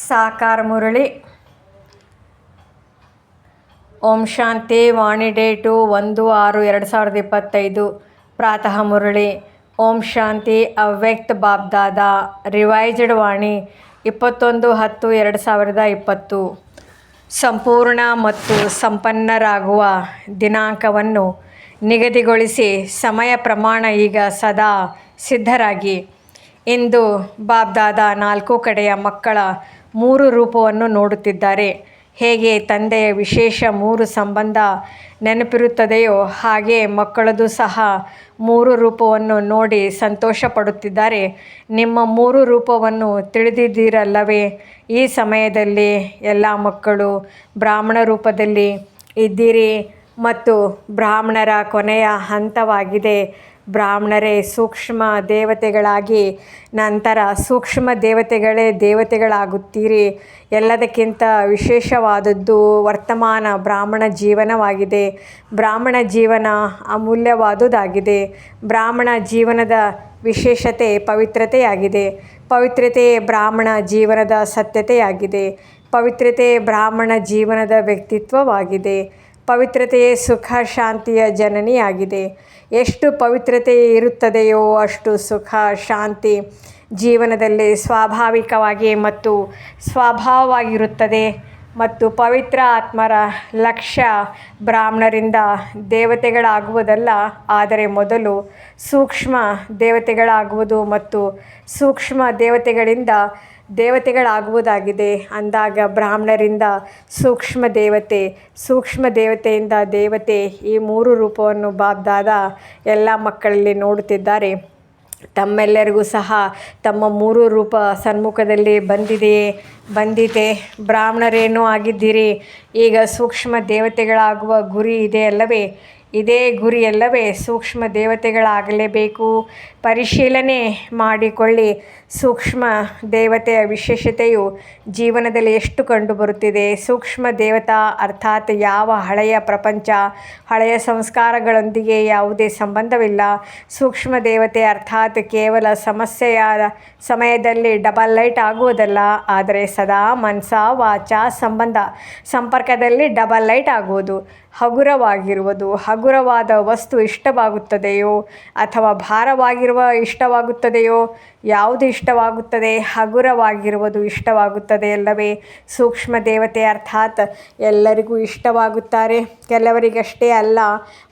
ಸಾಕಾರ ಮುರಳಿ. ಓಂ ಶಾಂತಿ ವಾಣಿ ಡೇಟು ಒಂದು ಆರು ಎರಡು ಸಾವಿರದ ಇಪ್ಪತ್ತೈದು. ಪ್ರಾತಃ ಮುರಳಿ. ಓಂ ಶಾಂತಿ ಅವ್ಯಕ್ತ ಬಾಬ್ದಾದ ರಿವೈಸ್ಡ್ ವಾಣಿ ಇಪ್ಪತ್ತೊಂದು ಹತ್ತು ಎರಡು ಸಾವಿರದ ಇಪ್ಪತ್ತು. ಸಂಪೂರ್ಣ ಮತ್ತು ಸಂಪನ್ನರಾಗುವ ದಿನಾಂಕವನ್ನು ನಿಗದಿಗೊಳಿಸಿ ಸಮಯ ಪ್ರಮಾಣ ಈಗ ಸದಾ ಸಿದ್ಧರಾಗಿ. ಇಂದು ಬಾಬ್ದಾದ ನಾಲ್ಕು ಕಡೆಯ ಮಕ್ಕಳ ಮೂರು ರೂಪವನ್ನು ನೋಡುತ್ತಿದ್ದಾರೆ. ಹೇಗೆ ತಂದೆಯ ವಿಶೇಷ ಮೂರು ಸಂಬಂಧ ನೆನಪಿರುತ್ತದೆಯೋ ಹಾಗೆ ಮಕ್ಕಳದು ಸಹ ಮೂರು ರೂಪವನ್ನು ನೋಡಿ ಸಂತೋಷ ಪಡುತ್ತಿದ್ದಾರೆ ನಿಮ್ಮ ಮೂರು ರೂಪವನ್ನು ತಿಳಿದಿದ್ದೀರಲ್ಲವೇ? ಈ ಸಮಯದಲ್ಲಿ ಎಲ್ಲ ಮಕ್ಕಳು ಬ್ರಾಹ್ಮಣ ರೂಪದಲ್ಲಿ ಇದ್ದೀರಿ ಮತ್ತು ಬ್ರಾಹ್ಮಣರ ಕೊನೆಯ ಹಂತವಾಗಿದೆ. ಬ್ರಾಹ್ಮಣರೇ, ಸೂಕ್ಷ್ಮ ದೇವತೆಗಳಾಗಿ, ನಂತರ ಸೂಕ್ಷ್ಮ ದೇವತೆಗಳೇ ದೇವತೆಗಳಾಗುತ್ತೀರಿ. ಎಲ್ಲದಕ್ಕಿಂತ ವಿಶೇಷವಾದದ್ದು ವರ್ತಮಾನ ಬ್ರಾಹ್ಮಣ ಜೀವನವಾಗಿದೆ. ಬ್ರಾಹ್ಮಣ ಜೀವನ ಅಮೂಲ್ಯವಾದುದಾಗಿದೆ. ಬ್ರಾಹ್ಮಣ ಜೀವನದ ವಿಶೇಷತೆ ಪವಿತ್ರತೆಯಾಗಿದೆ. ಪವಿತ್ರತೆ ಬ್ರಾಹ್ಮಣ ಜೀವನದ ಸತ್ಯತೆಯಾಗಿದೆ. ಪವಿತ್ರತೆ ಬ್ರಾಹ್ಮಣ ಜೀವನದ ವ್ಯಕ್ತಿತ್ವವಾಗಿದೆ. ಪವಿತ್ರತೆಯೇ ಸುಖ ಶಾಂತಿಯ ಜನನಿಯಾಗಿದೆ. ಎಷ್ಟು ಪವಿತ್ರತೆ ಇರುತ್ತದೆಯೋ ಅಷ್ಟು ಸುಖ, ಶಾಂತಿ ಜೀವನದಲ್ಲಿ ಸ್ವಾಭಾವಿಕವಾಗಿ ಮತ್ತು ಸ್ವಭಾವವಾಗಿರುತ್ತದೆ. ಮತ್ತು ಪವಿತ್ರ ಆತ್ಮರ ಲಕ್ಷ್ಯ ಬ್ರಾಹ್ಮಣರಿಂದ ದೇವತೆಗಳಾಗುವುದಲ್ಲ, ಆದರೆ ಮೊದಲು ಸೂಕ್ಷ್ಮ ದೇವತೆಗಳಾಗುವುದು ಮತ್ತು ಸೂಕ್ಷ್ಮ ದೇವತೆಗಳಿಂದ ದೇವತೆಗಳಾಗುವುದಾಗಿದೆ. ಅಂದಾಗ ಬ್ರಾಹ್ಮಣರಿಂದ ಸೂಕ್ಷ್ಮ ದೇವತೆ, ಸೂಕ್ಷ್ಮ ದೇವತೆಯಿಂದ ದೇವತೆ ಈ ಮೂರು ರೂಪವನ್ನು ಬಾಬ್ದಾದ ಎಲ್ಲ ಮಕ್ಕಳಲ್ಲಿ ನೋಡುತ್ತಿದ್ದಾರೆ. ತಮ್ಮೆಲ್ಲರಿಗೂ ಸಹ ತಮ್ಮ ಮೂರು ರೂಪ ಸನ್ಮುಖದಲ್ಲಿ ಬಂದಿದೆಯೇ? ಬಂದಿದೆ. ಬ್ರಾಹ್ಮಣರೇನೂ ಆಗಿದ್ದೀರಿ. ಈಗ ಸೂಕ್ಷ್ಮ ದೇವತೆಗಳಾಗುವ ಗುರಿ ಇದೆ ಅಲ್ಲವೇ? ಇದೇ ಗುರಿಯಲ್ಲವೇ ಸೂಕ್ಷ್ಮ ದೇವತೆಗಳಾಗಲೇಬೇಕು. ಪರಿಶೀಲನೆ ಮಾಡಿಕೊಳ್ಳಿ. ಸೂಕ್ಷ್ಮ ದೇವತೆಯ ವಿಶೇಷತೆಯು ಜೀವನದಲ್ಲಿ ಎಷ್ಟು ಕಂಡುಬರುತ್ತಿದೆ? ಸೂಕ್ಷ್ಮ ದೇವತಾ ಅರ್ಥಾತ್ ಯಾವ ಹಳೆಯ ಪ್ರಪಂಚ, ಹಳೆಯ ಸಂಸ್ಕಾರಗಳೊಂದಿಗೆ ಯಾವುದೇ ಸಂಬಂಧವಿಲ್ಲ. ಸೂಕ್ಷ್ಮ ದೇವತೆ ಅರ್ಥಾತ್ ಕೇವಲ ಸಮಸ್ಯೆಯ ಸಮಯದಲ್ಲಿ ಡಬಲ್ ಲೈಟ್ ಆಗುವುದಲ್ಲ, ಆದರೆ ಸದಾ ಮನಸ ವಾಚ, ಸಂಬಂಧ, ಸಂಪರ್ಕದಲ್ಲಿ ಡಬಲ್ ಲೈಟ್ ಆಗುವುದು. ಹಗುರವಾಗಿರುವುದು, ಹಗುರವಾದ ವಸ್ತು ಇಷ್ಟವಾಗುತ್ತದೆಯೋ ಅಥವಾ ಭಾರವಾಗಿರುವ ಇಷ್ಟವಾಗುತ್ತದೆಯೋ, ಯಾವುದು ಇಷ್ಟವಾಗುತ್ತದೆ, ಹಗುರವಾಗಿರುವುದು ಇಷ್ಟವಾಗುತ್ತದೆ ಅಲ್ಲವೇ? ಸೂಕ್ಷ್ಮ ದೇವತೆ ಅರ್ಥಾತ್ ಎಲ್ಲರಿಗೂ ಇಷ್ಟವಾಗುತ್ತಾರೆ. ಕೆಲವರಿಗಷ್ಟೇ ಅಲ್ಲ,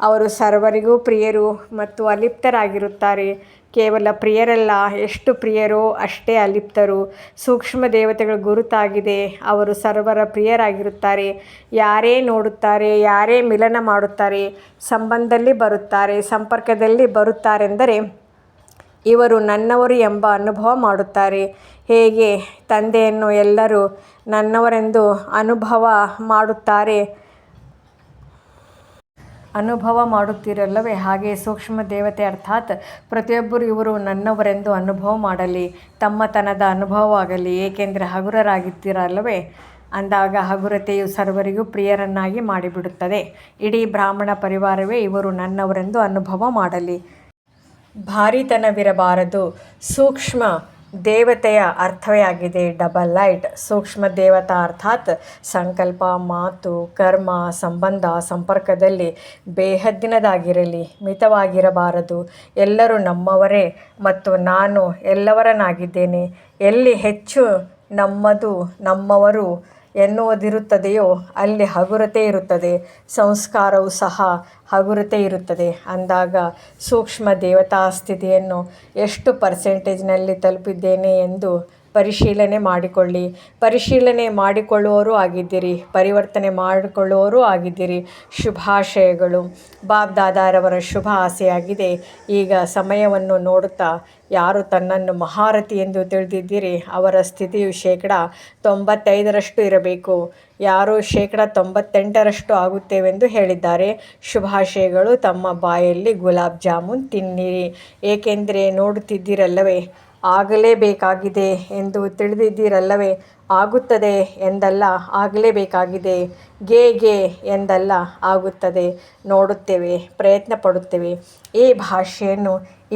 ಅವರು ಸರ್ವರಿಗೂ ಪ್ರಿಯರು ಮತ್ತು ಅಲಿಪ್ತರಾಗಿರುತ್ತಾರೆ. ಕೇವಲ ಪ್ರಿಯರಲ್ಲ, ಎಷ್ಟು ಪ್ರಿಯರೋ ಅಷ್ಟೇ ಅಲಿಪ್ತರು. ಸೂಕ್ಷ್ಮ ದೇವತೆಗಳ ಗುರುತಾಗಿದೆ, ಅವರು ಸರ್ವರ ಪ್ರಿಯರಾಗಿರುತ್ತಾರೆ. ಯಾರೇ ನೋಡುತ್ತಾರೆ, ಯಾರೇ ಮಿಲನ ಮಾಡುತ್ತಾರೆ, ಸಂಬಂಧದಲ್ಲಿ ಬರುತ್ತಾರೆ, ಸಂಪರ್ಕದಲ್ಲಿ ಬರುತ್ತಾರೆಂದರೆ ಇವರು ನನ್ನವರು ಎಂಬ ಅನುಭವ ಮಾಡುತ್ತಾರೆ. ಹೇಗೆ? ತಂದೆಯನ್ನು ಎಲ್ಲರೂ ನನ್ನವರೆಂದು ಅನುಭವ ಮಾಡುತ್ತಾರೆ. ಅನುಭವ ಮಾಡುತ್ತಿರಲ್ಲವೇ? ಹಾಗೆ ಸೂಕ್ಷ್ಮ ದೇವತೆ ಅರ್ಥಾತ್ ಪ್ರತಿಯೊಬ್ಬರು ಇವರು ನನ್ನವರೆಂದು ಅನುಭವ ಮಾಡಲಿ. ತಮ್ಮತನದ ಅನುಭವವಾಗಲಿ. ಏಕೆಂದರೆ ಹಗುರರಾಗಿದ್ದೀರಲ್ಲವೇ ಅಂದಾಗ ಹಗುರತೆಯು ಸರ್ವರಿಗೂ ಪ್ರಿಯರನ್ನಾಗಿ ಮಾಡಿಬಿಡುತ್ತದೆ. ಇಡೀ ಬ್ರಾಹ್ಮಣ ಪರಿವಾರವೇ ಇವರು ನನ್ನವರೆಂದು ಅನುಭವ ಮಾಡಲಿ. ಭಾರಿತನವಿರಬಾರದು. ಸೂಕ್ಷ್ಮ ದೇವತೆಯ ಅರ್ಥವೇ ಆಗಿದೆ. Double light. ಸೂಕ್ಷ್ಮ ದೇವತಾ ಅರ್ಥಾತ್ ಸಂಕಲ್ಪ, ಮಾತು, ಕರ್ಮ, ಸಂಬಂಧ, ಸಂಪರ್ಕದಲ್ಲಿ ಬೇಹದ್ದಿನದಾಗಿರಲಿ, ಮಿತವಾಗಿರಬಾರದು. ಎಲ್ಲರೂ ನಮ್ಮವರೇ ಮತ್ತು ನಾನು ಎಲ್ಲವರನಾಗಿದ್ದೇನೆ ಎಲ್ಲಿ ಹೆಚ್ಚು ನಮ್ಮದು ನಮ್ಮವರು ಎನ್ನುವುದಿರುತ್ತದೆಯೋ ಅಲ್ಲಿ ಹಗುರತೆ ಇರುತ್ತದೆ, ಸಂಸ್ಕಾರವು ಸಹ ಹಗುರತೆ ಇರುತ್ತದೆ. ಅಂದಾಗ ಸೂಕ್ಷ್ಮ ದೇವತಾ ಸ್ಥಿತಿಯನ್ನು ಎಷ್ಟು ಪರ್ಸೆಂಟೇಜ್ನಲ್ಲಿ ತಲುಪಿದ್ದೇನೆ ಎಂದು ಪರಿಶೀಲನೆ ಮಾಡಿಕೊಳ್ಳಿ. ಪರಿಶೀಲನೆ ಮಾಡಿಕೊಳ್ಳುವವರೂ ಆಗಿದ್ದೀರಿ. ಪರಿವರ್ತನೆ ಮಾಡಿಕೊಳ್ಳುವವರು ಆಗಿದ್ದೀರಿ. ಶುಭಾಶಯಗಳು. ಬಾಬ್ ದಾದಾರವರ ಶುಭ ಆಸೆಯಾಗಿದೆ. ಈಗ ಸಮಯವನ್ನು ನೋಡುತ್ತಾ ಯಾರು ತನ್ನನ್ನು ಮಹಾರಥಿ ಎಂದು ತಿಳಿದಿದ್ದೀರಿ? ಅವರ ಸ್ಥಿತಿಯು ಶೇಕಡ ತೊಂಬತ್ತೈದರಷ್ಟು ಇರಬೇಕು. ಯಾರು ಶೇಕಡ ತೊಂಬತ್ತೆಂಟರಷ್ಟು ಆಗುತ್ತೇವೆಂದು ಹೇಳಿದ್ದಾರೆ. ಶುಭಾಶಯಗಳು. ತಮ್ಮ ಬಾಯಲ್ಲಿ ಗುಲಾಬ್ ಜಾಮೂನ್ ತಿನ್ನಿರಿ. ಏಕೆಂದರೆ ನೋಡುತ್ತಿದ್ದೀರಲ್ಲವೇ? ಆಗಲೇಬೇಕಾಗಿದೆ ಎಂದು ತಿಳಿದಿದ್ದೀರಲ್ಲವೇ? ಆಗುತ್ತದೆ ಎಂದಲ್ಲ, ಆಗಲೇಬೇಕಾಗಿದೆ. ಗೆ ಗೆ ಎಂದಲ್ಲ, ಆಗುತ್ತದೆ. ನೋಡುತ್ತೇವೆ ಪ್ರಯತ್ನ ಪಡುತ್ತೇವೆ ಈ ಭಾಷೆಯನ್ನು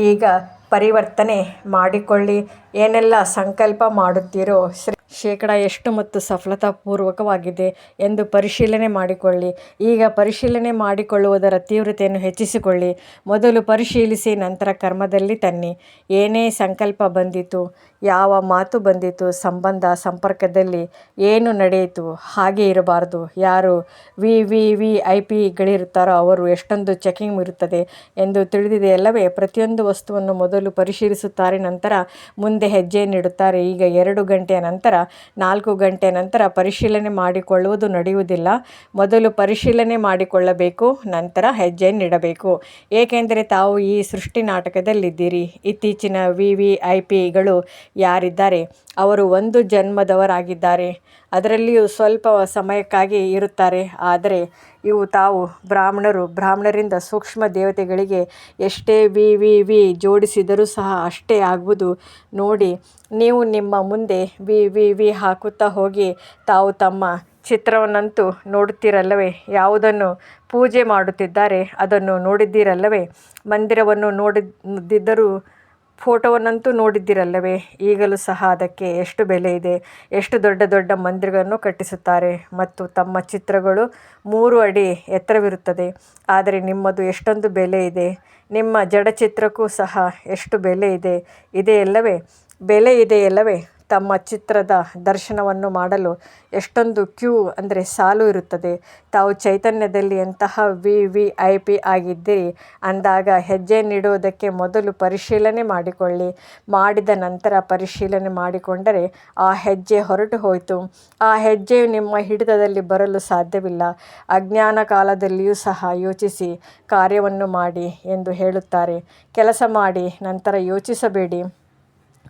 ಈಗ ಪರಿವರ್ತನೆ ಮಾಡಿಕೊಳ್ಳಿ. ಏನೆಲ್ಲ ಸಂಕಲ್ಪ ಮಾಡುತ್ತೀರೋ ಶ್ರೇ ಶೇಕಡ ಎಷ್ಟು ಮತ್ತು ಸಫಲತಾಪೂರ್ವಕವಾಗಿದೆ ಎಂದು ಪರಿಶೀಲನೆ ಮಾಡಿಕೊಳ್ಳಿ. ಈಗ ಪರಿಶೀಲನೆ ಮಾಡಿಕೊಳ್ಳುವುದರ ತೀವ್ರತೆಯನ್ನು ಹೆಚ್ಚಿಸಿಕೊಳ್ಳಿ. ಮೊದಲು ಪರಿಶೀಲಿಸಿ, ನಂತರ ಕರ್ಮದಲ್ಲಿ ತನ್ನಿ. ಏನೇ ಸಂಕಲ್ಪ ಬಂದಿತು, ಯಾವ ಮಾತು ಬಂದಿತು, ಸಂಬಂಧ, ಸಂಪರ್ಕದಲ್ಲಿ ಏನು ನಡೆಯಿತು, ಹಾಗೆ ಇರಬಾರದು. ಯಾರು ವಿ ವಿ ವಿ ಐ ಪಿಗಳಿರುತ್ತಾರೋ ಅವರು ಎಷ್ಟೊಂದು ಚೆಕಿಂಗ್ ಇರುತ್ತದೆ ಎಂದು ತಿಳಿದಿದೆಯಲ್ಲವೇ ಪ್ರತಿಯೊಂದು ವಸ್ತುವನ್ನು ಮೊದಲು ಪರಿಶೀಲಿಸುತ್ತಾರೆ, ನಂತರ ಮುಂದೆ ಹೆಜ್ಜೆಯನ್ನಿಡುತ್ತಾರೆ ಈಗ ಎರಡು ಗಂಟೆಯ ನಂತರ ನಾಲ್ಕು ಗಂಟೆ ನಂತರ ಪರಿಶೀಲನೆ ಮಾಡಿಕೊಳ್ಳುವುದು ನಡೆಯುವುದಿಲ್ಲ. ಮೊದಲು ಪರಿಶೀಲನೆ ಮಾಡಿಕೊಳ್ಳಬೇಕು, ನಂತರ ಹೆಜ್ಜೆಯನ್ನಿಡಬೇಕು ಏಕೆಂದರೆ ತಾವು ಈ ಸೃಷ್ಟಿ ನಾಟಕದಲ್ಲಿದ್ದೀರಿ. ಇತ್ತೀಚಿನ ವಿ ವಿ ಐ ಪಿಗಳು ಯಾರಿದ್ದಾರೆ? ಅವರು ಒಂದು ಜನ್ಮದವರಾಗಿದ್ದಾರೆ. ಅದರಲ್ಲಿಯೂ ಸ್ವಲ್ಪ ಸಮಯಕ್ಕಾಗಿ ಇರುತ್ತಾರೆ. ಆದರೆ ಇವು ತಾವು ಬ್ರಾಹ್ಮಣರು, ಬ್ರಾಹ್ಮಣರಿಂದ ಸೂಕ್ಷ್ಮ ದೇವತೆಗಳಿಗೆ ಎಷ್ಟೇ ವಿ ವಿ ವಿ ಜೋಡಿಸಿದರೂ ಸಹ ಅಷ್ಟೇ ಆಗುವುದು. ನೋಡಿ, ನೀವು ನಿಮ್ಮ ಮುಂದೆ ವಿ ವಿ ವಿ ಹಾಕುತ್ತಾ ಹೋಗಿ ತಾವು ತಮ್ಮ ಚಿತ್ರವನ್ನಂತೂ ನೋಡುತ್ತೀರಲ್ಲವೇ? ಯಾವುದನ್ನು ಪೂಜೆ ಮಾಡುತ್ತಿದ್ದಾರೆ ಅದನ್ನು ನೋಡಿದ್ದೀರಲ್ಲವೇ? ಮಂದಿರವನ್ನು ನೋಡಿದ್ದರೂ ಫೋಟೋವನ್ನಂತೂ ನೋಡಿದ್ದೀರಲ್ಲವೇ? ಈಗಲೂ ಸಹ ಅದಕ್ಕೆ ಎಷ್ಟು ಬೆಲೆ ಇದೆ? ಎಷ್ಟು ದೊಡ್ಡ ದೊಡ್ಡ ಮಂದಿರಗಳನ್ನು ಕಟ್ಟಿಸುತ್ತಾರೆ? ಮತ್ತು ತಮ್ಮ ಚಿತ್ರಗಳು ಮೂರು ಅಡಿ ಎತ್ತರವಿರುತ್ತದೆ. ಆದರೆ ನಿಮ್ಮದು ಎಷ್ಟೊಂದು ಬೆಲೆ ಇದೆ? ನಿಮ್ಮ ಜಡಚಿತ್ರಕ್ಕೂ ಸಹ ಎಷ್ಟು ಬೆಲೆ ಇದೆ? ಇದೆಯಲ್ಲವೇ? ಬೆಲೆ ಇದೆಯಲ್ಲವೇ? ತಮ್ಮ ಚಿತ್ರದ ದರ್ಶನವನ್ನು ಮಾಡಲು ಎಷ್ಟೊಂದು ಕ್ಯೂ ಅಂದರೆ ಸಾಲು ಇರುತ್ತದೆ. ತಾವು ಚೈತನ್ಯದಲ್ಲಿ ಎಂತಹ ವಿ ವಿ ಐ ಪಿ ಆಗಿದ್ದೀರಿ. ಅಂದಾಗ ಹೆಜ್ಜೆ ನೀಡುವುದಕ್ಕೆ ಮೊದಲು ಪರಿಶೀಲನೆ ಮಾಡಿಕೊಳ್ಳಿ. ಮಾಡಿದ ನಂತರ ಪರಿಶೀಲನೆ ಮಾಡಿಕೊಂಡರೆ ಆ ಹೆಜ್ಜೆ ಹೊರಟು ಹೋಯಿತು. ಆ ಹೆಜ್ಜೆಯು ನಿಮ್ಮ ಹಿಡಿತದಲ್ಲಿ ಬರಲು ಸಾಧ್ಯವಿಲ್ಲ. ಅಜ್ಞಾನ ಕಾಲದಲ್ಲಿಯೂ ಸಹ ಯೋಚಿಸಿ ಕಾರ್ಯವನ್ನು ಮಾಡಿ ಎಂದು ಹೇಳುತ್ತಾರೆ. ಕೆಲಸ ಮಾಡಿ, ನಂತರ ಯೋಚಿಸಬೇಡಿ.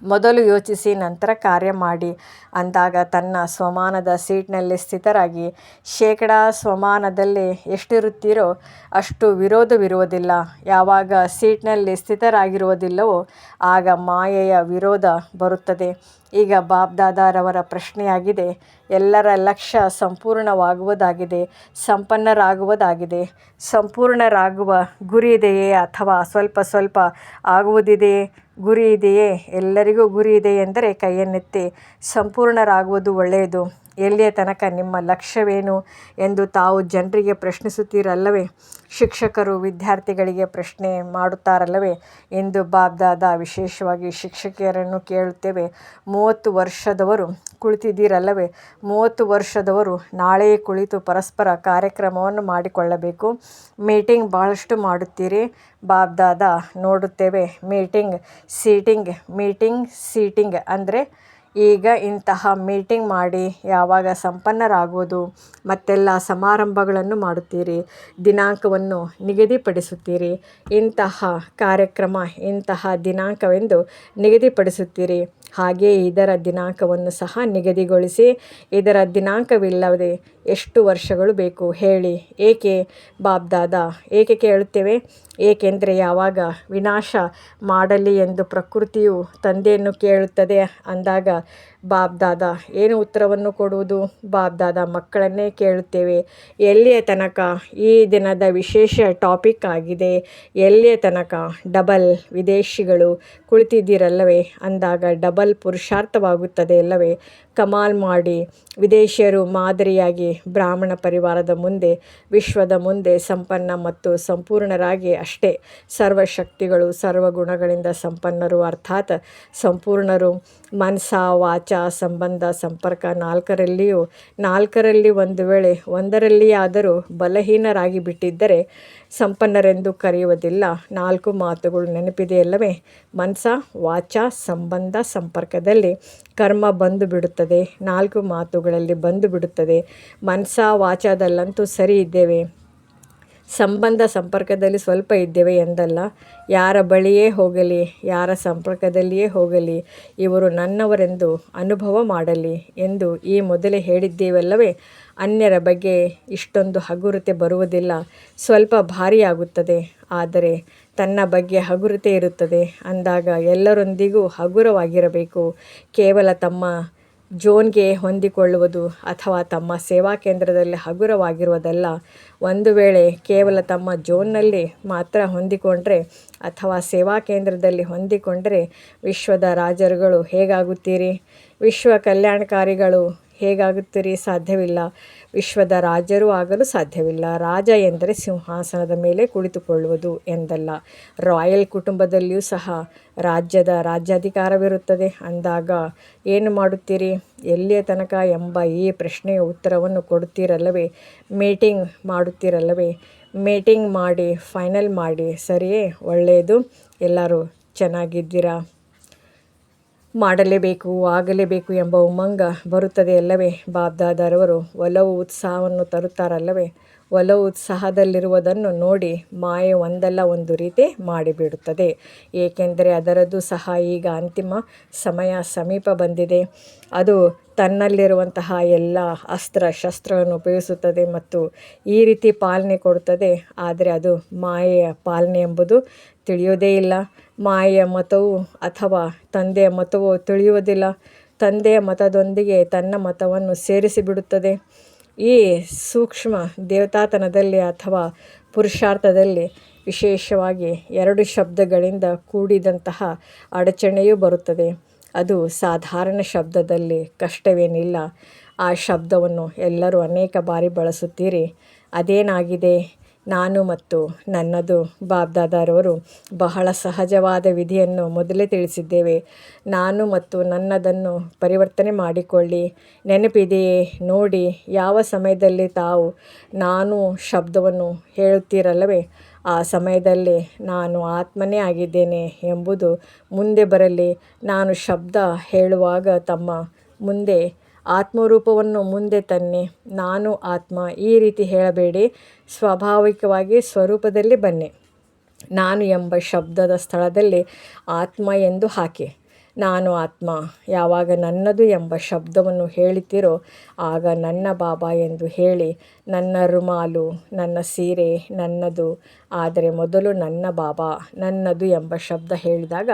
ಮೊದಲು ಯೋಚಿಸಿ, ನಂತರ ಕಾರ್ಯ ಮಾಡಿ ಅಂದಾಗ ತನ್ನ ಸ್ವಮಾನದ ಸೀಟ್ನಲ್ಲಿ ಸ್ಥಿತರಾಗಿ, ಶೇಕಡ ಸ್ವಮಾನದಲ್ಲಿ ಎಷ್ಟಿರುತ್ತೀರೋ ಅಷ್ಟು ವಿರೋಧವಿರುವುದಿಲ್ಲ. ಯಾವಾಗ ಸೀಟ್ನಲ್ಲಿ ಸ್ಥಿತರಾಗಿರುವುದಿಲ್ಲವೋ ಆಗ ಮಾಯೆಯ ವಿರೋಧ ಬರುತ್ತದೆ. ಈಗ ಬಾಬ್ದಾದಾರವರ ಪ್ರಶ್ನೆಯಾಗಿದೆ. ಎಲ್ಲರ ಲಕ್ಷ್ಯ ಸಂಪೂರ್ಣವಾಗುವುದಾಗಿದೆ, ಸಂಪನ್ನರಾಗುವುದಾಗಿದೆ. ಸಂಪೂರ್ಣರಾಗುವ ಗುರಿ ಇದೆಯೇ ಅಥವಾ ಸ್ವಲ್ಪ ಸ್ವಲ್ಪ ಆಗುವುದಿದೆಯೇ? ಗುರಿ ಇದೆಯೇ? ಎಲ್ಲರಿಗೂ ಗುರಿ ಇದೆ ಎಂದರೆ ಕೈಯನ್ನೆತ್ತಿ ಸಂಪೂರ್ಣರಾಗುವುದು ಒಳ್ಳೆಯದು. ಎಲ್ಲಿಯ ತನಕ ನಿಮ್ಮ ಲಕ್ಷ್ಯವೇನು ಎಂದು ತಾವು ಜನರಿಗೆ ಪ್ರಶ್ನಿಸುತ್ತೀರಲ್ಲವೇ? ಶಿಕ್ಷಕರು ವಿದ್ಯಾರ್ಥಿಗಳಿಗೆ ಪ್ರಶ್ನೆ ಮಾಡುತ್ತಾರಲ್ಲವೇ? ಎಂದು ಬಾಬ್ದಾದ ವಿಶೇಷವಾಗಿ ಶಿಕ್ಷಕಿಯರನ್ನು ಕೇಳುತ್ತೇವೆ. ಮೂವತ್ತು ವರ್ಷದವರು ಕುಳಿತಿದ್ದೀರಲ್ಲವೇ? ಮೂವತ್ತು ವರ್ಷದವರು ನಾಳೆಯೇ ಕುಳಿತು ಪರಸ್ಪರ ಕಾರ್ಯಕ್ರಮವನ್ನು ಮಾಡಿಕೊಳ್ಳಬೇಕು. ಮೀಟಿಂಗ್ ಭಾಳಷ್ಟು ಮಾಡುತ್ತೀರಿ. ಬಾಬ್ದಾದ ನೋಡುತ್ತೇವೆ. ಮೀಟಿಂಗ್, ಸೀಟಿಂಗ್ ಮೀಟಿಂಗ್, ಸೀಟಿಂಗ್ ಅಂದರೆ ಈಗ ಇಂತಹ ಮೀಟಿಂಗ್ ಮಾಡಿ ಯಾವಾಗ ಸಂಪನ್ನರಾಗುವುದು, ಮತ್ತೆಲ್ಲ ಸಮಾರಂಭಗಳನ್ನು ಮಾಡುತ್ತೀರಿ, ದಿನಾಂಕವನ್ನು ನಿಗದಿಪಡಿಸುತ್ತೀರಿ, ಇಂತಹ ಕಾರ್ಯಕ್ರಮ, ಇಂತಹ ದಿನಾಂಕವೆಂದು ನಿಗದಿಪಡಿಸುತ್ತೀರಿ. ಹಾಗೆಯೇ ಇದರ ದಿನಾಂಕವನ್ನು ಸಹ ನಿಗದಿಗೊಳಿಸಿ, ಇದರ ದಿನಾಂಕವಿಲ್ಲದೆ ಎಷ್ಟು ವರ್ಷಗಳು ಬೇಕು ಹೇಳಿ. ಏಕೆ ಬಾಬ್ದಾದ, ಏಕೆ ಕೇಳುತ್ತೇವೆ? ಏಕೆಂದರೆ ಯಾವಾಗ ವಿನಾಶ ಮಾಡಲಿ ಎಂದು ಪ್ರಕೃತಿಯು ತಂದೆಯನ್ನು ಕೇಳುತ್ತದೆ ಅಂದಾಗ ಬಾಬ್ದಾದ ಏನು ಉತ್ತರವನ್ನು ಕೊಡುವುದು? ಬಾಬ್ದಾದ ಮಕ್ಕಳನ್ನೇ ಕೇಳುತ್ತೇವೆ. ಎಲ್ಲಿಯ ತನಕ? ಈ ದಿನದ ವಿಶೇಷ ಟಾಪಿಕ್ ಆಗಿದೆ. ಎಲ್ಲಿಯ ತನಕ? ಡಬಲ್ ವಿದೇಶಿಗಳು ಕುಳಿತಿದ್ದೀರಲ್ಲವೇ? ಅಂದಾಗ ಡಬಲ್ ಪುರುಷಾರ್ಥವಾಗುತ್ತದೆ ಅಲ್ಲವೇ? ಕಮಾಲ್ ಮಾಡಿ. ವಿದೇಶಿಯರು ಮಾದರಿಯಾಗಿ ಬ್ರಾಹ್ಮಣ ಪರಿವಾರದ ಮುಂದೆ, ವಿಶ್ವದ ಮುಂದೆ ಸಂಪನ್ನ ಮತ್ತು ಸಂಪೂರ್ಣರಾಗಿ ಅಷ್ಟೇ. ಸರ್ವಶಕ್ತಿಗಳು ಸರ್ವಗುಣಗಳಿಂದ ಸಂಪನ್ನರು, ಅರ್ಥಾತ್ ಸಂಪೂರ್ಣರು. ಮನಸ, ವಾಚ ಸಂಬಂಧ, ಸಂಪರ್ಕ ನಾಲ್ಕರಲ್ಲಿಯೂ, ನಾಲ್ಕರಲ್ಲಿ ಒಂದು ವೇಳೆ ಒಂದರಲ್ಲಿಯಾದರೂ ಬಲಹೀನರಾಗಿ ಬಿಟ್ಟಿದ್ದರೆ ಸಂಪನ್ನರೆಂದು ಕರೆಯುವುದಿಲ್ಲ. ನಾಲ್ಕು ಮಾತುಗಳು ನೆನಪಿದೆಯಲ್ಲವೇ ಮನಸ ವಾಚ ಸಂಬಂಧ, ಸಂಪರ್ಕದಲ್ಲಿ ಕರ್ಮ ಬಂದು ಬಿಡುತ್ತದೆ ನಾಲ್ಕು ಮಾತುಗಳಲ್ಲಿ ಬಂದು ಬಿಡುತ್ತದೆ ಮನಸ ವಾಚದಲ್ಲಂತೂ ಸರಿ ಇದ್ದೇವೆ. ಸಂಬಂಧ ಸಂಪರ್ಕದಲ್ಲಿ ಸ್ವಲ್ಪ ಇದ್ದೇವೆ ಎಂದಲ್ಲ, ಯಾರ ಬಳಿಯೇ ಹೋಗಲಿ, ಯಾರ ಸಂಪರ್ಕದಲ್ಲಿಯೇ ಹೋಗಲಿ, ಇವರು ನನ್ನವರೆಂದು ಅನುಭವ ಮಾಡಲಿ ಎಂದು ಈ ಮೊದಲೇ ಹೇಳಿದ್ದೇವಲ್ಲವೇ? ಅನ್ಯರ ಬಗ್ಗೆ ಇಷ್ಟೊಂದು ಹಗುರತೆ ಬರುವುದಿಲ್ಲ. ಸ್ವಲ್ಪ ಭಾರಿಯಾಗುತ್ತದೆ. ಆದರೆ ತನ್ನ ಬಗ್ಗೆ ಹಗುರತೆ ಇರುತ್ತದೆ. ಅಂದಾಗ ಎಲ್ಲರೊಂದಿಗೂ ಹಗುರವಾಗಿರಬೇಕು. ಕೇವಲ ತಮ್ಮ ಜೋನ್ಗೆ ಹೊಂದಿಕೊಳ್ಳುವುದು ಅಥವಾ ತಮ್ಮ ಸೇವಾ ಕೇಂದ್ರದಲ್ಲಿ ಹಗುರವಾಗಿರುವುದಲ್ಲ, ಒಂದು ವೇಳೆ ಕೇವಲ ತಮ್ಮ ಜೋನ್ನಲ್ಲಿ ಮಾತ್ರ ಹೊಂದಿಕೊಂಡ್ರೆ ಅಥವಾ ಸೇವಾ ಕೇಂದ್ರದಲ್ಲಿ ಹೊಂದಿಕೊಂಡರೆ ವಿಶ್ವದ ರಾಜರುಗಳು ಹೇಗಾಗುತ್ತೀರಿ? ವಿಶ್ವ ಕಲ್ಯಾಣಕಾರಿಗಳು ಹೇಗಾಗುತ್ತೀರಿ? ಸಾಧ್ಯವಿಲ್ಲ. ವಿಶ್ವದ ರಾಜರು ಆಗಲು ಸಾಧ್ಯವಿಲ್ಲ. ರಾಜ ಎಂದರೆ ಸಿಂಹಾಸನದ ಮೇಲೆ ಕುಳಿತುಕೊಳ್ಳುವುದು ಎಂದಲ್ಲ. ರಾಯಲ್ ಕುಟುಂಬದಲ್ಲಿಯೂ ಸಹ ರಾಜ್ಯದ ರಾಜ್ಯಾಧಿಕಾರವಿರುತ್ತದೆ. ಅಂದಾಗ ಏನು ಮಾಡುತ್ತೀರಿ? ಎಲ್ಲಿಯ ತನಕ ಎಂಬ ಈ ಪ್ರಶ್ನೆಯ ಉತ್ತರವನ್ನು ಕೊಡುತ್ತೀರಲ್ಲವೇ? ಮೀಟಿಂಗ್ ಮಾಡುತ್ತೀರಲ್ಲವೇ? ಮೀಟಿಂಗ್ ಮಾಡಿ, ಫೈನಲ್ ಮಾಡಿ, ಸರಿಯೇ? ಒಳ್ಳೆಯದು. ಎಲ್ಲರೂ ಚೆನ್ನಾಗಿದ್ದೀರಾ? ಮಾಡಲೇಬೇಕು, ಆಗಲೇಬೇಕು ಎಂಬ ಉಮ್ಮಂಗ ಬರುತ್ತದೆ ಅಲ್ಲವೇ? ಬಾಬ್ದಾದರವರು ಒಲವು ಉತ್ಸಾಹವನ್ನು ತರುತ್ತಾರಲ್ಲವೇ? ಒಲವು ಉತ್ಸಾಹದಲ್ಲಿರುವುದನ್ನು ನೋಡಿ ಮಾಯೆ ಒಂದಲ್ಲ ಒಂದು ರೀತಿ ಮಾಡಿಬಿಡುತ್ತದೆ. ಏಕೆಂದರೆ ಅದರದ್ದು ಸಹ ಈಗ ಅಂತಿಮ ಸಮಯ ಸಮೀಪ ಬಂದಿದೆ. ಅದು ತನ್ನಲ್ಲಿರುವಂತಹ ಎಲ್ಲ ಅಸ್ತ್ರ ಶಸ್ತ್ರವನ್ನು ಉಪಯೋಗಿಸುತ್ತದೆ ಮತ್ತು ಈ ರೀತಿ ಪಾಲನೆ ಕೊಡುತ್ತದೆ. ಆದರೆ ಅದು ಮಾಯೆಯ ಪಾಲನೆ ಎಂಬುದು ತಿಳಿಯೋದೇ ಇಲ್ಲ. ಮಾಯೆಯ ಮತವು ಅಥವಾ ತಂದೆಯ ಮತವು ತಿಳಿಯುವುದಿಲ್ಲ. ತಂದೆಯ ಮತದೊಂದಿಗೆ ತನ್ನ ಮತವನ್ನು ಸೇರಿಸಿಬಿಡುತ್ತದೆ. ಈ ಸೂಕ್ಷ್ಮ ದೇವತಾತನದಲ್ಲಿ ಅಥವಾ ಪುರುಷಾರ್ಥದಲ್ಲಿ ವಿಶೇಷವಾಗಿ ಎರಡು ಶಬ್ದಗಳಿಂದ ಕೂಡಿದಂತಹ ಅಡಚಣೆಯೂ ಬರುತ್ತದೆ. ಅದು ಸಾಧಾರಣ ಶಬ್ದದಲ್ಲಿ ಕಷ್ಟವೇನಿಲ್ಲ. ಆ ಶಬ್ದವನ್ನು ಎಲ್ಲರೂ ಅನೇಕ ಬಾರಿ ಬಳಸುತ್ತೀರಿ. ಅದೇನಾಗಿದೆ? ನಾನು ಮತ್ತು ನನ್ನದು ಬಾಬ್ದಾದಾರವರು ಬಹಳ ಸಹಜವಾದ ವಿಧಿಯನ್ನು ಮೊದಲೇ ತಿಳಿಸಿದ್ದೇವೆ. ನಾನು ಮತ್ತು ನನ್ನದನ್ನು ಪರಿವರ್ತನೆ ಮಾಡಿಕೊಳ್ಳಿ. ನೆನಪಿದೆಯೇ? ನೋಡಿ, ಯಾವ ಸಮಯದಲ್ಲಿ ತಾವು ನಾನು ಶಬ್ದವನ್ನು ಹೇಳುತ್ತೀರಲ್ಲವೇ, ಆ ಸಮಯದಲ್ಲಿ ನಾನು ಆತ್ಮನೇ ಆಗಿದ್ದೇನೆ ಎಂಬುದು ಮುಂದೆ ಬರಲಿ. ನಾನು ಶಬ್ದ ಹೇಳುವಾಗ ತಮ್ಮ ಮುಂದೆ ಆತ್ಮರೂಪವನ್ನು ಮುಂದೆ ತನ್ನಿ. ನಾನು ಆತ್ಮ, ಈ ರೀತಿ ಹೇಳಬೇಡಿ. ಸ್ವಾಭಾವಿಕವಾಗಿ ಸ್ವರೂಪದಲ್ಲಿ ಬನ್ನಿ. ನಾನು ಎಂಬ ಶಬ್ದದ ಸ್ಥಳದಲ್ಲಿ ಆತ್ಮ ಎಂದು ಹಾಕಿ. ನಾನು ಆತ್ಮ, ಯಾವಾಗ ನನ್ನದು ಎಂಬ ಶಬ್ದವನ್ನು ಹೇಳುತ್ತೀರೋ ಆಗ ನನ್ನ ಬಾಬಾ ಎಂದು ಹೇಳಿ ನನ್ನ ರುಮಾಲು, ನನ್ನ ಸೀರೆ ನನ್ನದು. ಆದರೆ ಮೊದಲು ನನ್ನ ಬಾಬಾ, ನನ್ನದು ಎಂಬ ಶಬ್ದ ಹೇಳಿದಾಗ,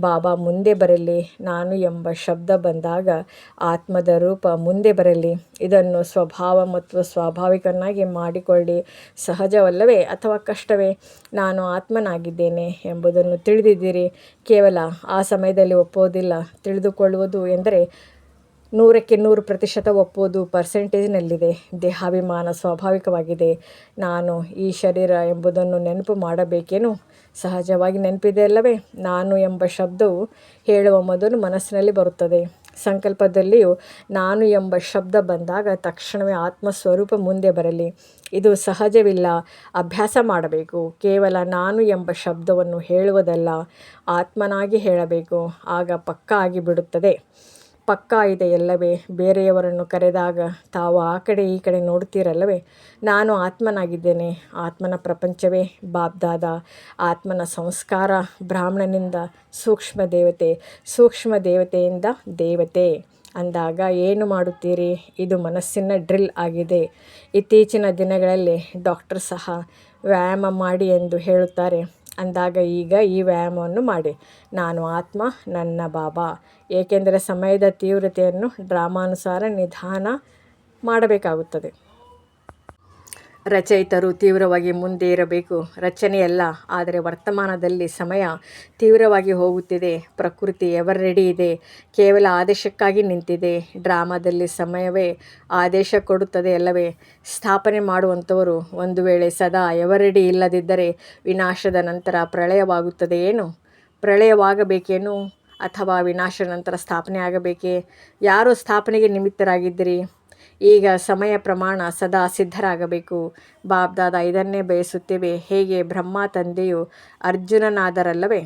ಬಾಬಾ, ಮುಂದೆ ಬರಲಿ. ನಾನು ಎಂಬ ಶಬ್ದ ಬಂದಾಗ ಆತ್ಮದ ರೂಪ ಮುಂದೆ ಬರಲಿ. ಇದನ್ನು ಸ್ವಭಾವ ಮತ್ತು ಸ್ವಾಭಾವಿಕನಾಗಿ ಮಾಡಿಕೊಳ್ಳಿ. ಸಹಜವಲ್ಲವೇ ಅಥವಾ ಕಷ್ಟವೇ? ನಾನು ಆತ್ಮನಾಗಿದ್ದೇನೆ ಎಂಬುದನ್ನು ತಿಳಿದಿದ್ದೀರಿ. ಕೇವಲ ಆ ಸಮಯದಲ್ಲಿ ಒಪ್ಪೋದಿಲ್ಲ ತಿಳಿದುಕೊಳ್ಳುವುದು ಎಂದರೆ ನೂರಕ್ಕೆ ನೂರು ಪ್ರತಿಶತ ಒಪ್ಪುವುದು ಪರ್ಸೆಂಟೇಜ್ನಲ್ಲಿದೆ. ದೇಹಾಭಿಮಾನ ಸ್ವಾಭಾವಿಕವಾಗಿದೆ. ನಾನು ಈ ಶರೀರ ಎಂಬುದನ್ನು ನೆನಪು ಮಾಡಬೇಕೇನು? ಸಹಜವಾಗಿ ನೆನಪಿದೆ ಅಲ್ಲವೇ? ನಾನು ಎಂಬ ಶಬ್ದವು ಹೇಳುವ ಮೊದಲು ಮನಸ್ಸಿನಲ್ಲಿ ಬರುತ್ತದೆ. ಸಂಕಲ್ಪದಲ್ಲಿಯೂ ನಾನು ಎಂಬ ಶಬ್ದ ಬಂದಾಗ ತಕ್ಷಣವೇ ಆತ್ಮಸ್ವರೂಪ ಮುಂದೆ ಬರಲಿ. ಇದು ಸಹಜವಿಲ್ಲ. ಅಭ್ಯಾಸ ಮಾಡಬೇಕು. ಕೇವಲ ನಾನು ಎಂಬ ಶಬ್ದವನ್ನು ಹೇಳುವುದಲ್ಲ. ಆತ್ಮನಾಗಿ ಹೇಳಬೇಕು. ಆಗ ಪಕ್ಕಾ ಆಗಿಬಿಡುತ್ತದೆ ಪಕ್ಕಾ ಇದೆ ಎಲ್ಲವೇ? ಬೇರೆಯವರನ್ನು ಕರೆದಾಗ ತಾವು ಆ ಕಡೆ ಈ ಕಡೆ ನೋಡ್ತೀರಲ್ಲವೇ ನಾನು ಆತ್ಮನಾಗಿದ್ದೇನೆ, ಆತ್ಮನ ಪ್ರಪಂಚವೇ ಬಾಬ್ದಾದ ಆತ್ಮನ ಸಂಸ್ಕಾರ ಬ್ರಾಹ್ಮಣನಿಂದ ಸೂಕ್ಷ್ಮ ದೇವತೆ, ಸೂಕ್ಷ್ಮ ದೇವತೆಯಿಂದ ದೇವತೆ. ಅಂದಾಗ ಏನು ಮಾಡುತ್ತೀರಿ? ಇದು ಮನಸ್ಸಿನ ಡ್ರಿಲ್ ಆಗಿದೆ. ಇತ್ತೀಚಿನ ದಿನಗಳಲ್ಲಿ ಡಾಕ್ಟರ್ ಸಹ ವ್ಯಾಯಾಮ ಮಾಡಿ ಎಂದು ಹೇಳುತ್ತಾರೆ. ಅಂದಾಗ ಈಗ ಈ ವ್ಯಾಯಾಮವನ್ನು ಮಾಡಿ. ನಾನು ಆತ್ಮ, ನನ್ನ ಬಾಬಾ. ಏಕೆಂದರೆ ಸಮಯದ ತೀವ್ರತೆಯನ್ನು ಡ್ರಾಮಾನುಸಾರ ನಿಧಾನ ಮಾಡಬೇಕಾಗುತ್ತದೆ. ರಚಯಿತರು ತೀವ್ರವಾಗಿ ಮುಂದೆ ಇರಬೇಕು. ರಚನೆಯಲ್ಲ, ಆದರೆ ವರ್ತಮಾನದಲ್ಲಿ ಸಮಯ ತೀವ್ರವಾಗಿ ಹೋಗುತ್ತಿದೆ. ಪ್ರಕೃತಿ ಎವರ್ ರೆಡಿ ಇದೆ. ಕೇವಲ ಆದೇಶಕ್ಕಾಗಿ ನಿಂತಿದೆ. ಡ್ರಾಮಾದಲ್ಲಿ ಸಮಯವೇ ಆದೇಶ ಕೊಡುತ್ತದೆ ಅಲ್ಲವೇ? ಸ್ಥಾಪನೆ ಮಾಡುವಂಥವರು ಒಂದು ವೇಳೆ ಸದಾ ಎವರ್ ರೆಡಿ ಇಲ್ಲದಿದ್ದರೆ ವಿನಾಶದ ನಂತರ ಪ್ರಳಯವಾಗುತ್ತದೆ ಏನು? ಪ್ರಳಯವಾಗಬೇಕೇನು? ಅಥವಾ ವಿನಾಶ ನಂತರ ಸ್ಥಾಪನೆ ಆಗಬೇಕೇ ಯಾರು ಸ್ಥಾಪನೆಗೆ ನಿಮಿತ್ತರಾಗಿದ್ದೀರಿ? ಈಗ ಸಮಯ ಪ್ರಮಾಣ ಸದಾ ಸಿದ್ಧರಾಗಬೇಕು. ಬಾಬ್ದಾದ ಇದನ್ನೇ ಬಯಸುತ್ತೇವೆ. ಹೇಗೆ ಬ್ರಹ್ಮ ತಂದೆಯು ಅರ್ಜುನನಾದರಲ್ಲವೇ?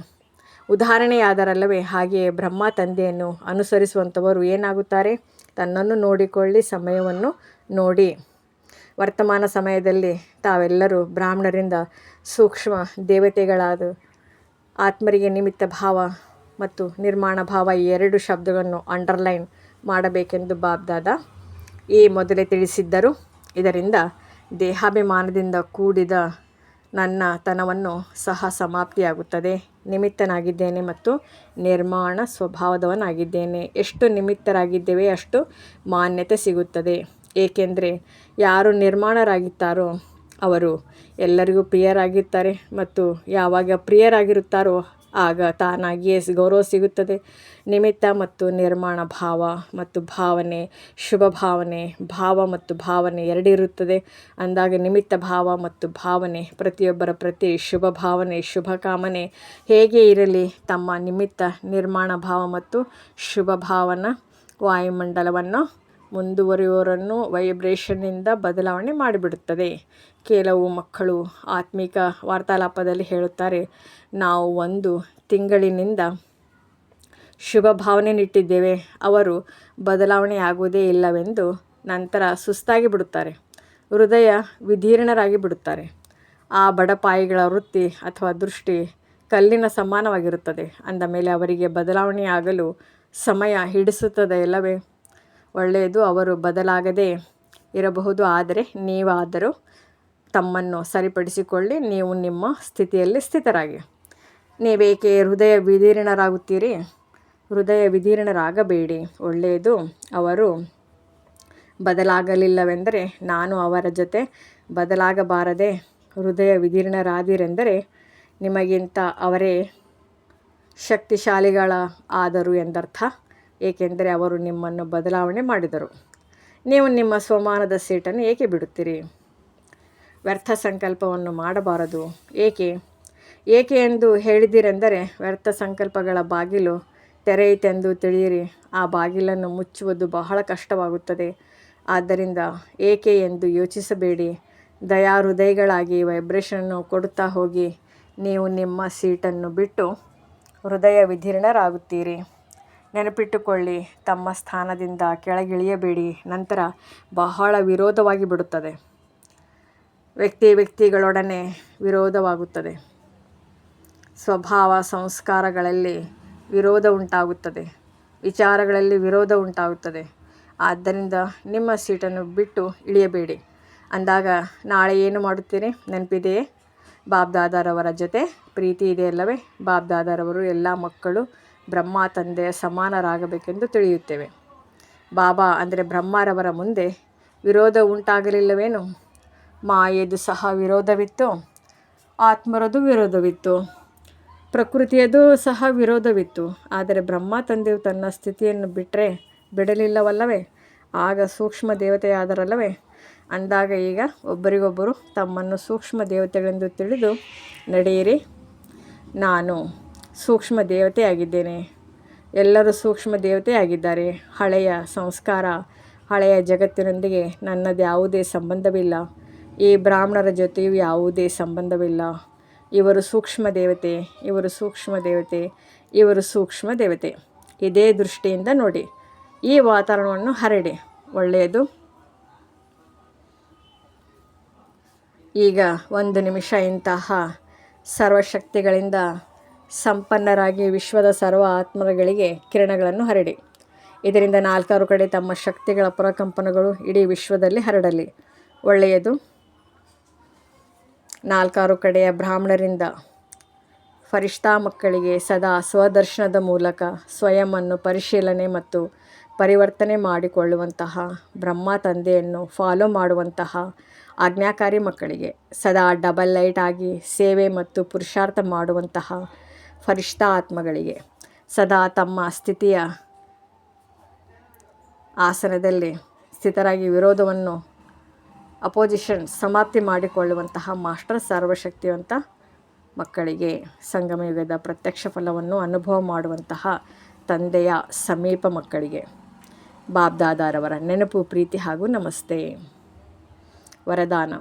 ಉದಾಹರಣೆಯಾದರಲ್ಲವೇ? ಹಾಗೆಯೇ ಬ್ರಹ್ಮ ತಂದೆಯನ್ನು ಅನುಸರಿಸುವಂಥವರು ಏನಾಗುತ್ತಾರೆ? ತನ್ನನ್ನು ನೋಡಿಕೊಳ್ಳಿ, ಸಮಯವನ್ನು ನೋಡಿ. ವರ್ತಮಾನ ಸಮಯದಲ್ಲಿ ತಾವೆಲ್ಲರೂ ಬ್ರಾಹ್ಮಣರಿಂದ ಸೂಕ್ಷ್ಮ ದೇವತೆಗಳಾದ ಆತ್ಮರಿಗೆ ನಿಮಿತ್ತ ಭಾವ ಮತ್ತು ನಿರ್ಮಾಣ ಭಾವ ಈ ಎರಡು ಶಬ್ದಗಳನ್ನು ಅಂಡರ್ಲೈನ್ ಮಾಡಬೇಕೆಂದು ಬಾಬ್ದಾದ ಈ ಮೊದಲೇ ತಿಳಿಸಿದ್ದರು. ಇದರಿಂದ ದೇಹಾಭಿಮಾನದಿಂದ ಕೂಡಿದ ನನ್ನ ತನವನ್ನು ಸಹ ಸಮಾಪ್ತಿಯಾಗುತ್ತದೆ. ನಿಮಿತ್ತನಾಗಿದ್ದೇನೆ ಮತ್ತು ನಿರ್ಮಾಣ ಸ್ವಭಾವದವನಾಗಿದ್ದೇನೆ. ಎಷ್ಟು ನಿಮಿತ್ತರಾಗಿದ್ದೇವೆ ಅಷ್ಟು ಮಾನ್ಯತೆ ಸಿಗುತ್ತದೆ. ಏಕೆಂದರೆ ಯಾರು ನಿರ್ಮಾಣರಾಗಿದ್ದಾರೋ ಅವರು ಎಲ್ಲರಿಗೂ ಪ್ರಿಯರಾಗಿರ್ತಾರೆ ಮತ್ತು ಯಾವಾಗ ಪ್ರಿಯರಾಗಿರುತ್ತಾರೋ ಆಗ ತಾನಾಗಿಯೇ ಗೌರವ ಸಿಗುತ್ತದೆ. ನಿಮಿತ್ತ ಮತ್ತು ನಿರ್ಮಾಣ ಭಾವ ಮತ್ತು ಭಾವನೆ, ಶುಭ ಭಾವನೆ, ಭಾವ ಮತ್ತು ಭಾವನೆ ಎರಡಿರುತ್ತದೆ. ಅಂದಾಗ ನಿಮಿತ್ತ ಭಾವ ಮತ್ತು ಭಾವನೆ, ಪ್ರತಿಯೊಬ್ಬರ ಪ್ರತಿ ಶುಭ ಭಾವನೆ, ಶುಭ ಕಾಮನೆ ಹೇಗೆ ಇರಲಿ ತಮ್ಮ ನಿಮಿತ್ತ ನಿರ್ಮಾಣ ಭಾವ ಮತ್ತು ಶುಭ ಭಾವನ ವಾಯುಮಂಡಲವನ್ನು ಮುಂದುವರಿಯುವವರನ್ನು ವೈಬ್ರೇಷನ್ನಿಂದ ಬದಲಾವಣೆ ಮಾಡಿಬಿಡುತ್ತದೆ. ಕೆಲವು ಮಕ್ಕಳು ಆತ್ಮಿಕ ವಾರ್ತಾಲಾಪದಲ್ಲಿ ಹೇಳುತ್ತಾರೆ, ನಾವು ಒಂದು ತಿಂಗಳಿನಿಂದ ಶುಭ ಭಾವನೆ ನಿಟ್ಟಿದ್ದೇವೆ ಅವರು ಬದಲಾವಣೆ ಆಗುವುದೇ ಇಲ್ಲವೆಂದು ನಂತರ ಸುಸ್ತಾಗಿ ಬಿಡುತ್ತಾರೆ. ಹೃದಯ ವಿದೀರ್ಣರಾಗಿ ಬಿಡುತ್ತಾರೆ. ಆ ಬಡಪಾಯಿಗಳ ವೃತ್ತಿ ಅಥವಾ ದೃಷ್ಟಿ ಕಲ್ಲಿನ ಸಮಾನವಾಗಿರುತ್ತದೆ. ಅಂದ ಮೇಲೆ ಅವರಿಗೆ ಬದಲಾವಣೆಯಾಗಲು ಸಮಯ ಹಿಡಿಸುತ್ತದೆ ಇಲ್ಲವೇ ಒಳ್ಳೆಯದು, ಅವರು ಬದಲಾಗದೇ ಇರಬಹುದು. ಆದರೆ ನೀವಾದರೂ ತಮ್ಮನ್ನು ಸರಿಪಡಿಸಿಕೊಳ್ಳಿ, ನೀವು ನಿಮ್ಮ ಸ್ಥಿತಿಯಲ್ಲಿ ಸ್ಥಿತರಾಗಿ. ನೀವೇಕೆ ಹೃದಯ ವಿದೀರ್ಣರಾಗುತ್ತೀರಿ? ಹೃದಯ ವಿದೀರ್ಣರಾಗಬೇಡಿ. ಒಳ್ಳೆಯದು, ಅವರು ಬದಲಾಗಲಿಲ್ಲವೆಂದರೆ ನಾನು ಅವರ ಜೊತೆ ಬದಲಾಗಬಾರದೆ ಹೃದಯ ವಿದೀರ್ಣರಾದಿರೆಂದರೆ ನಿಮಗಿಂತ ಅವರೇ ಶಕ್ತಿಶಾಲಿಗಳ ಆದರು ಎಂದರ್ಥ. ಏಕೆಂದರೆ ಅವರು ನಿಮ್ಮನ್ನು ಬದಲಾವಣೆ ಮಾಡಿದರು. ನೀವು ನಿಮ್ಮ ಸ್ವಮಾನದ ಸೀಟನ್ನು ಏಕೆ ಬಿಡುತ್ತೀರಿ? ವ್ಯರ್ಥ ಸಂಕಲ್ಪವನ್ನು ಮಾಡಬಾರದು. ಏಕೆ? ಏಕೆ ಎಂದು ಹೇಳಿದಿರೆಂದರೆ ವ್ಯರ್ಥ ಸಂಕಲ್ಪಗಳ ಬಾಗಿಲು ತೆರೆಯಿತೆಂದು ತಿಳಿಯಿರಿ. ಆ ಬಾಗಿಲನ್ನು ಮುಚ್ಚುವುದು ಬಹಳ ಕಷ್ಟವಾಗುತ್ತದೆ. ಆದ್ದರಿಂದ ಏಕೆ ಎಂದು ಯೋಚಿಸಬೇಡಿ. ದಯಾ ಹೃದಯಗಳಾಗಿ ವೈಬ್ರೇಷನ್ನು ಕೊಡುತ್ತಾ ಹೋಗಿ, ನೀವು ನಿಮ್ಮ ಸೀಟನ್ನು ಬಿಟ್ಟು ಹೃದಯ ವಿದೀರ್ಣರಾಗುತ್ತೀರಿ ನೆನಪಿಟ್ಟುಕೊಳ್ಳಿ, ತಮ್ಮ ಸ್ಥಾನದಿಂದ ಕೆಳಗಿಳಿಯಬೇಡಿ, ನಂತರ ಬಹಳ ವಿರೋಧವಾಗಿ ಬಿಡುತ್ತದೆ. ವ್ಯಕ್ತಿ ವ್ಯಕ್ತಿಗಳೊಡನೆ ವಿರೋಧವಾಗುತ್ತದೆ. ಸ್ವಭಾವ ಸಂಸ್ಕಾರಗಳಲ್ಲಿ ವಿರೋಧ ಉಂಟಾಗುತ್ತದೆ. ವಿಚಾರಗಳಲ್ಲಿ ವಿರೋಧ ಉಂಟಾಗುತ್ತದೆ. ಆದ್ದರಿಂದ ನಿಮ್ಮ ಸೀಟನ್ನು ಬಿಟ್ಟು ಇಳಿಯಬೇಡಿ. ಅಂದಾಗ, ನಾಳೆ ಏನು ಮಾಡುತ್ತೀರಿ? ನೆನಪಿದೆಯೇ? ಬಾಬ್ದಾದಾರವರ ಜೊತೆ ಪ್ರೀತಿ ಇದೆಯಲ್ಲವೇ? ಬಾಬ್ದಾದಾರವರು ಎಲ್ಲ ಮಕ್ಕಳು ಬ್ರಹ್ಮ ತಂದೆ ಸಮಾನರಾಗಬೇಕೆಂದು ತಿಳಿಯುತ್ತೇವೆ. ಬಾಬಾ ಅಂದರೆ ಬ್ರಹ್ಮರವರ ಮುಂದೆ ವಿರೋಧ ಉಂಟಾಗಲಿಲ್ಲವೇನು? ಮಾಯೆದು ಸಹ ವಿರೋಧವಿತ್ತು? ಆತ್ಮರದು ವಿರೋಧವಿತ್ತು? ಪ್ರಕೃತಿಯದು ಸಹ ವಿರೋಧವಿತ್ತು. ಆದರೆ ಬ್ರಹ್ಮ ತಂದೆಯು ತನ್ನ ಸ್ಥಿತಿಯನ್ನು ಬಿಟ್ಟರೆ ಬಿಡಲಿಲ್ಲವಲ್ಲವೇ? ಆಗ ಸೂಕ್ಷ್ಮ ದೇವತೆಯಾದರಲ್ಲವೇ? ಅಂದಾಗ ಈಗ ಒಬ್ಬರಿಗೊಬ್ಬರು ತಮ್ಮನ್ನು ಸೂಕ್ಷ್ಮ ದೇವತೆಗಳೆಂದು ತಿಳಿದು ನಡೆಯಿರಿ. ನಾನು ಸೂಕ್ಷ್ಮ ದೇವತೆ ಆಗಿದ್ದೇನೆ. ಎಲ್ಲರೂ ಸೂಕ್ಷ್ಮ ದೇವತೆ ಆಗಿದ್ದಾರೆ. ಹಳೆಯ ಸಂಸ್ಕಾರ, ಹಳೆಯ ಜಗತ್ತಿನೊಂದಿಗೆ ನನ್ನದು ಯಾವುದೇ ಸಂಬಂಧವಿಲ್ಲ. ಈ ಬ್ರಾಹ್ಮಣರ ಜೊತೆಯೂ ಯಾವುದೇ ಸಂಬಂಧವಿಲ್ಲ. ಇವರು ಸೂಕ್ಷ್ಮ ದೇವತೆ, ಇವರು ಸೂಕ್ಷ್ಮ ದೇವತೆ, ಇವರು ಸೂಕ್ಷ್ಮ ದೇವತೆ. ಇದೇ ದೃಷ್ಟಿಯಿಂದ ನೋಡಿ. ಈ ವಾತಾವರಣವನ್ನು ಹರಡಿ. ಒಳ್ಳೆಯದು. ಈಗ ಒಂದು ನಿಮಿಷ ಇಂತಹ ಸರ್ವಶಕ್ತಿಗಳಿಂದ ಸಂಪನ್ನರಾಗಿ ವಿಶ್ವದ ಸರ್ವ ಆತ್ಮಗಳಿಗೆ ಕಿರಣಗಳನ್ನು ಹರಡಿ. ಇದರಿಂದ ನಾಲ್ಕಾರು ಕಡೆ ತಮ್ಮ ಶಕ್ತಿಗಳ ಪುರಕಂಪನಗಳು ಇಡೀ ವಿಶ್ವದಲ್ಲಿ ಹರಡಲಿ. ಒಳ್ಳೆಯದು. ನಾಲ್ಕಾರು ಕಡೆಯ ಬ್ರಾಹ್ಮಣರಿಂದ ಫರಿಷ್ಠಾ ಮಕ್ಕಳಿಗೆ ಸದಾ ಸ್ವದರ್ಶನದ ಮೂಲಕ ಸ್ವಯಂವನ್ನು ಪರಿಶೀಲನೆ ಮತ್ತು ಪರಿವರ್ತನೆ ಮಾಡಿಕೊಳ್ಳುವಂತಹ ಬ್ರಹ್ಮ ತಂದೆಯನ್ನು ಫಾಲೋ ಮಾಡುವಂತಹ ಆಜ್ಞಾಕಾರಿ ಮಕ್ಕಳಿಗೆ ಸದಾ ಡಬಲ್ ಲೈಟ್ ಆಗಿ ಸೇವೆ ಮತ್ತು ಪುರುಷಾರ್ಥ ಮಾಡುವಂತಹ ಫರಿಷ್ಠಾ ಆತ್ಮಗಳಿಗೆ ಸದಾ ತಮ್ಮ ಸ್ಥಿತಿಯ ಆಸನದಲ್ಲಿ ಸ್ಥಿತರಾಗಿ ವಿರೋಧವನ್ನು ಅಪೋಸಿಷನ್ ಸಮಾಪ್ತಿ ಮಾಡಿಕೊಳ್ಳುವಂತಹ ಮಾಸ್ಟರ್ ಸರ್ವಶಕ್ತಿವಂತ ಮಕ್ಕಳಿಗೆ ಸಂಗಮಯುಗದ ಪ್ರತ್ಯಕ್ಷ ಫಲವನ್ನು ಅನುಭವ ಮಾಡುವಂತಹ ತಂದೆಯ ಸಮೀಪ ಮಕ್ಕಳಿಗೆ. ಬಾಬ್ದಾದಾರವರ ನೆನಪು, ಪ್ರೀತಿ ಹಾಗೂ ನಮಸ್ತೆ. ವರದಾನ.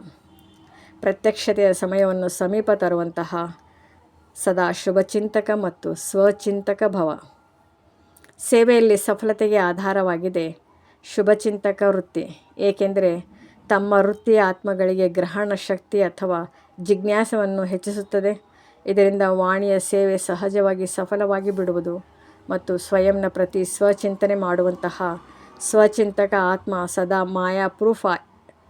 ಪ್ರತ್ಯಕ್ಷತೆಯ ಸಮಯವನ್ನು ಸಮೀಪ ತರುವಂತಹ ಸದಾ ಶುಭಚಿಂತಕ ಮತ್ತು ಸ್ವಚಿಂತಕ ಭವ. ಸೇವೆಯಲ್ಲಿ ಸಫಲತೆಗೆ ಆಧಾರವಾಗಿದೆ ಶುಭಚಿಂತಕ ವೃತ್ತಿ. ಏಕೆಂದರೆ ತಮ್ಮ ವೃತ್ತಿಯ ಆತ್ಮಗಳಿಗೆ ಗ್ರಹಣ ಶಕ್ತಿ ಅಥವಾ ಜಿಜ್ಞಾಸವನ್ನು ಹೆಚ್ಚಿಸುತ್ತದೆ. ಇದರಿಂದ ವಾಣಿಯ ಸೇವೆ ಸಹಜವಾಗಿ ಸಫಲವಾಗಿ ಬಿಡುವುದು ಮತ್ತು ಸ್ವಯಂನ ಪ್ರತಿ ಸ್ವಚಿಂತನೆ ಮಾಡುವಂತಹ ಸ್ವಚಿಂತಕ ಆತ್ಮ ಸದಾ ಮಾಯಾ ಪ್ರೂಫ್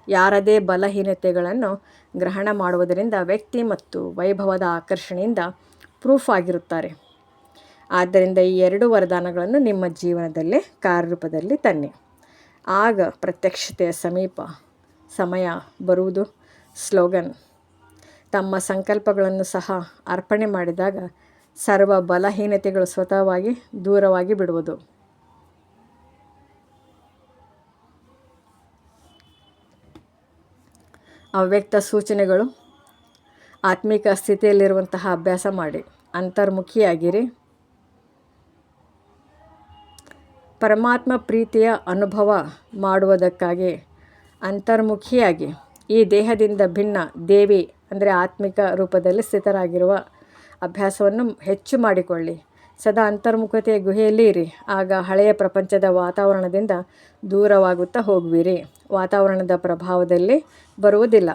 ಯಾರದೇ ಬಲಹೀನತೆಗಳನ್ನು ಗ್ರಹಣ ಮಾಡುವುದರಿಂದ ವ್ಯಕ್ತಿ ಮತ್ತು ವೈಭವದ ಆಕರ್ಷಣೆಯಿಂದ ಪ್ರೂಫ್ ಆಗಿರುತ್ತಾರೆ. ಆದ್ದರಿಂದ ಈ ಎರಡು ವರದಾನಗಳನ್ನು ನಿಮ್ಮ ಜೀವನದಲ್ಲೇ ಕಾರ್ಯರೂಪದಲ್ಲಿ ತನ್ನಿ. ಆಗ ಪ್ರತ್ಯಕ್ಷತೆಯ ಸಮೀಪ ಸಮಯ ಬರುವುದು ಸ್ಲೋಗನ್. ತಮ್ಮ ಸಂಕಲ್ಪಗಳನ್ನು ಸಹ ಅರ್ಪಣೆ ಮಾಡಿದಾಗ ಸರ್ವ ಬಲಹೀನತೆಗಳು ಸ್ವತಃವಾಗಿ ದೂರವಾಗಿ ಬಿಡುವುದು. ಅವ್ಯಕ್ತ ಸೂಚನೆಗಳು, ಆತ್ಮಿಕ ಸ್ಥಿತಿಯಲ್ಲಿರುವಂತಹ ಅಭ್ಯಾಸ ಮಾಡಿ, ಅಂತರ್ಮುಖಿಯಾಗಿರಿ. ಪರಮಾತ್ಮ ಪ್ರೀತಿಯ ಅನುಭವ ಮಾಡುವುದಕ್ಕಾಗಿ ಅಂತರ್ಮುಖಿಯಾಗಿ, ಈ ದೇಹದಿಂದ ಭಿನ್ನ ದೇವಿ ಅಂದರೆ ಆತ್ಮಿಕ ರೂಪದಲ್ಲಿ ಸ್ಥಿತರಾಗಿರುವ ಅಭ್ಯಾಸವನ್ನು ಹೆಚ್ಚು ಮಾಡಿಕೊಳ್ಳಿ. ಸದಾ ಅಂತರ್ಮುಖತೆಯ ಗುಹೆಯಲ್ಲಿ ಇರಿ. ಆಗ ಹಳೆಯ ಪ್ರಪಂಚದ ವಾತಾವರಣದಿಂದ ದೂರವಾಗುತ್ತಾ ಹೋಗುವಿರಿ. ವಾತಾವರಣದ ಪ್ರಭಾವದಲ್ಲಿ ಬರುವುದಿಲ್ಲ.